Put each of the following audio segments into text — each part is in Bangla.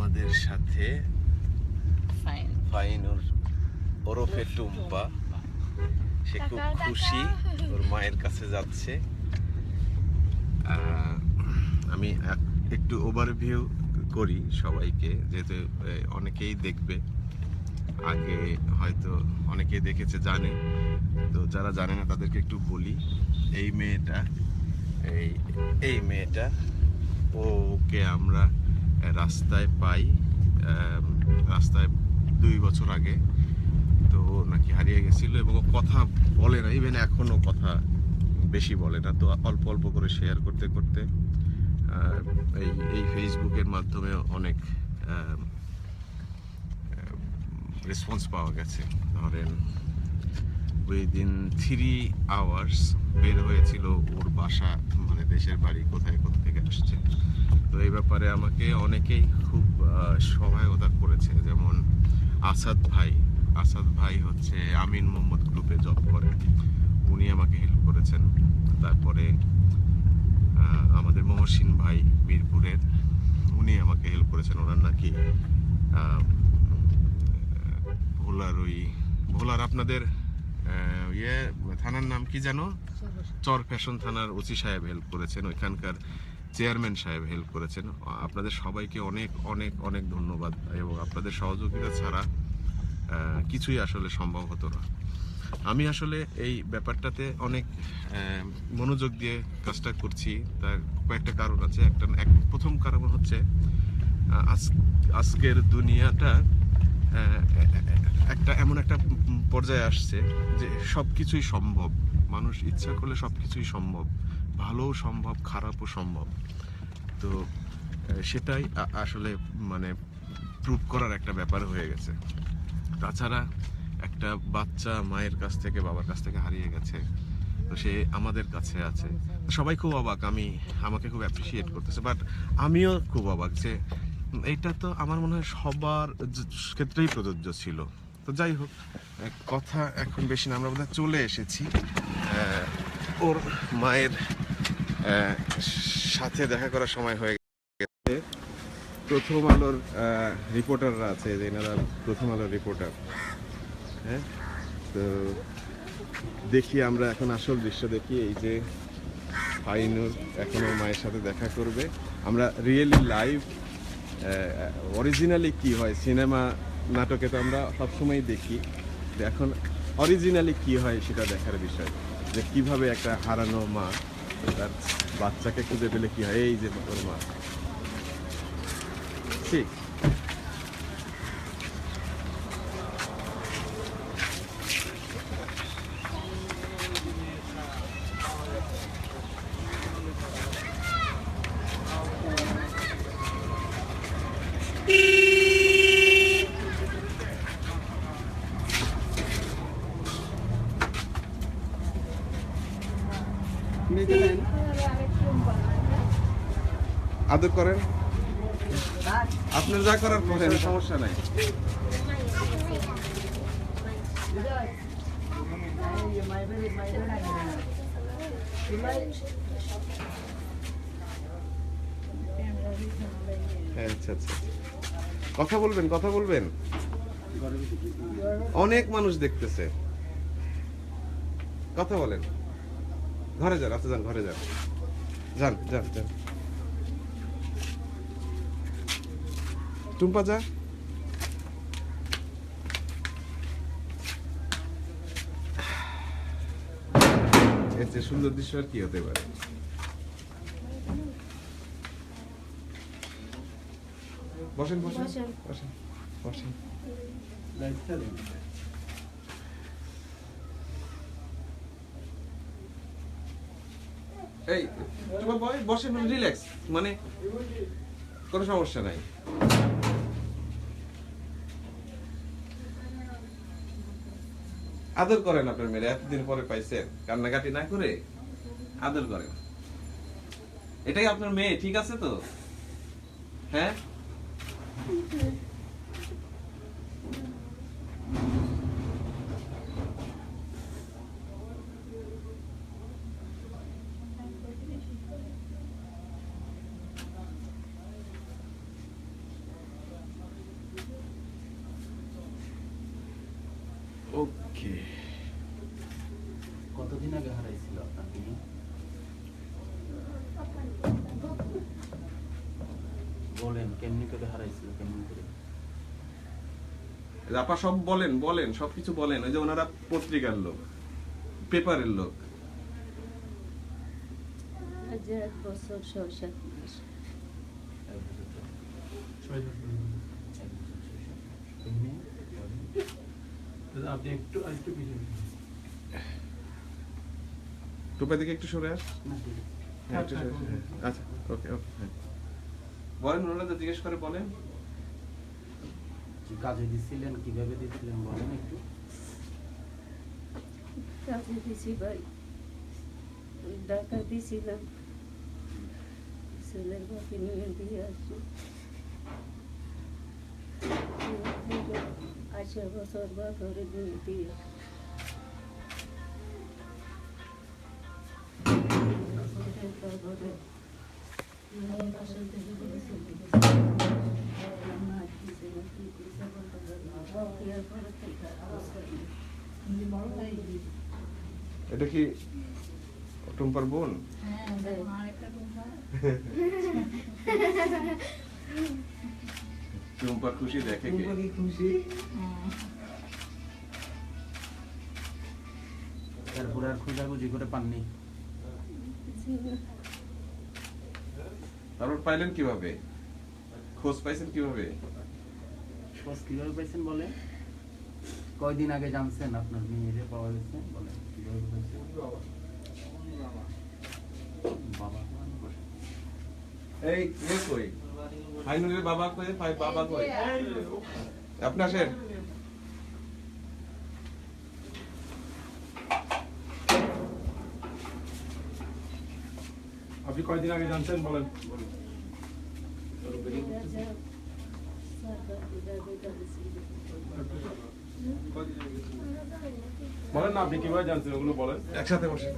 আমাদের সাথে ফাইন। ফাইনুর ওরফে টুম্পা। সে খুব খুশি ওর মায়ের কাছে যাচ্ছে। আমি একটু ওভারভিউ করি সবাইকে যেহেতু অনেকেই দেখবে। আগে হয়তো অনেকেই দেখেছে জানে। তো যারা জানে না তাদেরকে একটু বলি। এই মেয়েটা এই এই মেয়েটা ওকে আমরা রাস্তায় পাই রাস্তায় দুই বছর আগে। তো নাকি হারিয়ে গেছিল এবং কথা বলে না ইভেন এখনও কথা বেশি বলে না। তো অল্প অল্প করে শেয়ার করতে করতে এই এই ফেসবুকের মাধ্যমে অনেক রেসপন্স পাওয়া গেছে। ধরেন উইদিন থ্রি আওয়ার্স বের হয়েছিল ওর বাসা দেশের বাড়ি কোথায় কোথা থেকে আসছে। তো এই ব্যাপারে আমাকে অনেকেই খুব সহায়তা করেছে। যেমন আসাদ ভাই আসাদ ভাই হচ্ছে আমিন মোহাম্মদ গ্রুপে জব করে। উনি আমাকে হেল্প করেছেন। তারপরে আমাদের মহসিন ভাই মিরপুরের, উনি আমাকে হেল্প করেছেন। ওনার নাকি ভোলার ওই ভোলার আপনাদের ইয়ে থানার নাম কি জানো? চর ফ্যাশন থানার ওসি সাহেব হেল্প করেছেন, ওইখানকার চেয়ারম্যান সাহেব হেল্প করেছেন। আপনাদের সবাইকে অনেক অনেক অনেক ধন্যবাদ এবং আপনাদের সহযোগিতা ছাড়া কিছুই আসলে সম্ভব হতো না। আমি আসলে এই ব্যাপারটাতে অনেক মনোযোগ দিয়ে কাজটা করছি। তার কয়েকটা কারণ আছে। একটা, এক, প্রথম কারণ হচ্ছে, আজ- আজকের দুনিয়াটা একটা এমন একটা পর্যায়ে আসছে যে সব কিছুই সম্ভব। মানুষ ইচ্ছা করলে সব কিছুই সম্ভব। ভালোও সম্ভব, খারাপও সম্ভব। তো সেটাই আসলে মানে প্রুভ করার একটা ব্যাপার হয়ে গেছে। তাছাড়া একটা বাচ্চা মায়ের কাছ থেকে, বাবার কাছ থেকে হারিয়ে গেছে, তো সে আমাদের কাছে আছে। সবাই খুব অবাক, আমি, আমাকে খুব অ্যাপ্রিসিয়েট করতেছে বাট আমিও খুব অবাক যে এইটা তো আমার মনে হয় সবার ক্ষেত্রেই প্রযোজ্য ছিল। তো যাই হোক কথা এখন বেশি না, আমরা বোধহয় চলে এসেছি। ওর মায়ের সাথে দেখা করার সময় হয়ে গেছে। প্রথম আলোর রিপোর্টাররা আছে, যে এনারা প্রথম আলোর রিপোর্টার হ্যাঁ? তো দেখি আমরা এখন আসল দৃশ্য দেখি, এই যে ফাইনুর এখনও মায়ের সাথে দেখা করবে। আমরা রিয়েলি লাইভ অরিজিনালি কি হয়? সিনেমা নাটকে তো আমরা সবসময় দেখি। তো এখন অরিজিনালি কি হয় সেটা দেখার বিষয়। যে কীভাবে একটা হারানো মা তার বাচ্চাকে খুঁজে পেলে কি হয়? এই যে ওর মা। ঠিক। আদর করেন? আপনার যা করার করেন সমস্যা নাই। হ্যাঁ, আচ্ছা আচ্ছা। কথা বলবেন কথা বলবেন। অনেক মানুষ দেখতেছে। কথা বলেন। ঘরে যান আচ্ছা যান ঘরে যান। যান যান যান। টুম্পা যা। এর চেয়ে সুন্দর দৃশ্য আর কি হতে পারে? বসেন বসেন বসেন। বসেন এই, তোমার বয় বসেন রিল্যাক্স মানে কোনো সমস্যা নাই। আদর করেন আপনার মেয়ে এতদিন পরে পাইছেন। কান্নাকাটি না করে আদর করেন। এটাই আপনার মেয়ে, ঠিক আছে তো? হ্যাঁ? ওকে কতদিন আগে হারাইছিল আপনার বলেন কেমনি করে হারাইছিল কেমনি করে? আপা সব বলেন বলেন সবকিছু বলেন ওই যে ওনারা পত্রিকার লোক পেপারের লোক। বছর ছ সাত মাস এক বছর তো। এক বছর শৈশব। কেমনি? বলেন। আপনি একটু টুপা দিকে একটু সরে আস। হ্যাঁ, একটু আচ্ছা ওকে ওকে হ্যাঁ। বলেন ওনারা জিজ্ঞেস করে বলেন। কি কাজে দিছিলেন কীভাবে দিছিলেন বলেন একটু। কাজে দিছি ভাই। টাকা দিছিলাম ছেলের বাকি নিয়ে দিয়ে আসছি আশা বছর বা করে নিয়ে দিয়ে তারপরে মেয়ের বাসা থেকে কি? কি খুশি? দেখে কে আর খোঁজাখুঁজি করে পাননি। তারপর পাইলেন কীভাবে? খোঁজ পাইছেন কীভাবে? খোঁজ কীভাবে পাইছেন বলে? কয়দিন আগে জানছেন আপনার মেয়েরে পাওয়া গেছে বলে? কীভাবে পাইছেন? বাবা। এই কে কই? ফাইনালের বাবা কই ফাই বাবা কই আপনি আসেন। আপনি কয়দিন আগে জানছেন বলেন। বলেন না আপনি কীভাবে জানছেন ওগুলো বলেন। একসাথে বসে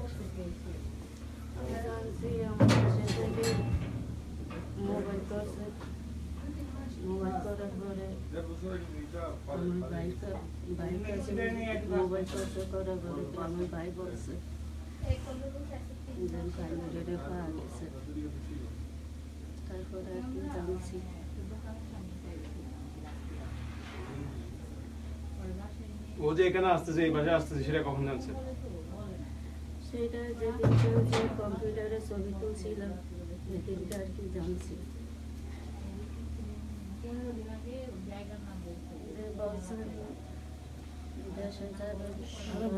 মোবাইল মোবাইল তারপরে আর কি জানছি ও যে এখানে আসতেছে, এই বাসায় আসতেছে, সেটা কখন জানছে? সেটা যে কম্পিউটারে ছবি তুলছিলাম সেদিনটা আর কি জানছি।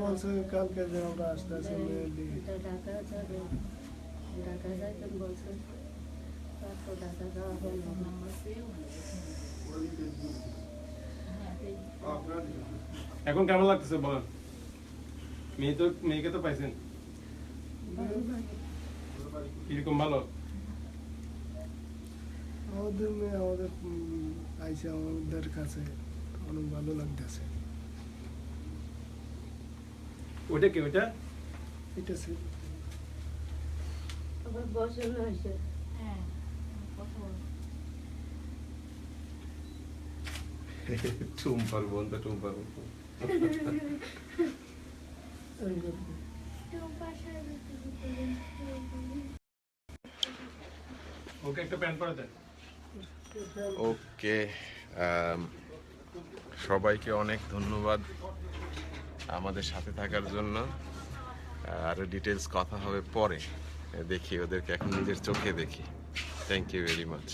বলছে কালকে যে আমরা ঢাকা যাবে ঢাকা যাইতেন বলছে। তারপর ঢাকা যাওয়া হলো এখন কেমন লাগতেছে বলেন? মেয়ে তো মেয়েকে তো পাইছেন। কীরকম ভালো? আমাদের মেয়ে আমাদের আইসে আমাদের কাছে অনেক ভালো লাগতেছে। ওইটা কি ওইটা? এটা ছিল আবার বসানো হয়েছে। টুম্পার টুম্পার ওকে একটা প্যান্ট পরে দেন। ওকে সবাইকে অনেক ধন্যবাদ আমাদের সাথে থাকার জন্য। আর ডিটেলস কথা হবে পরে। দেখি ওদেরকে এখন নিজের চোখে দেখি। Thank you very much